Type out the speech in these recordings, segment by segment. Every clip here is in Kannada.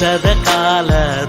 تذق على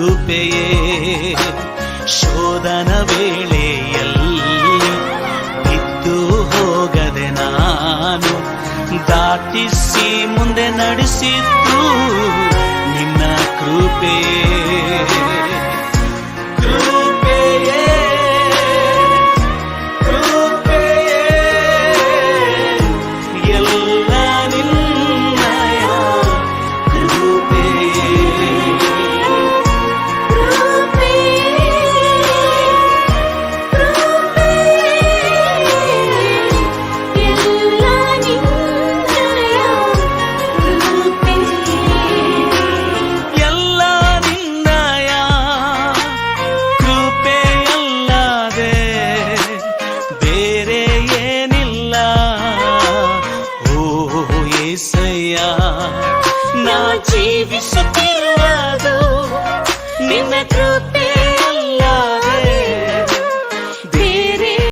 ಕೃಪೆಯೇ. ಶೋಧನ ವೇಳೆಯಲ್ಲಿ ಬಿದ್ದು ಹೋಗದೆ ನಾನು ದಾಟಿಸಿ ಮುಂದೆ ನಡೆಸಿದ್ದು ನಿನ್ನ ಕೃಪೆಯೇ ఏసయ్యా నా జీవిత తిరువాదు నిన్న కృప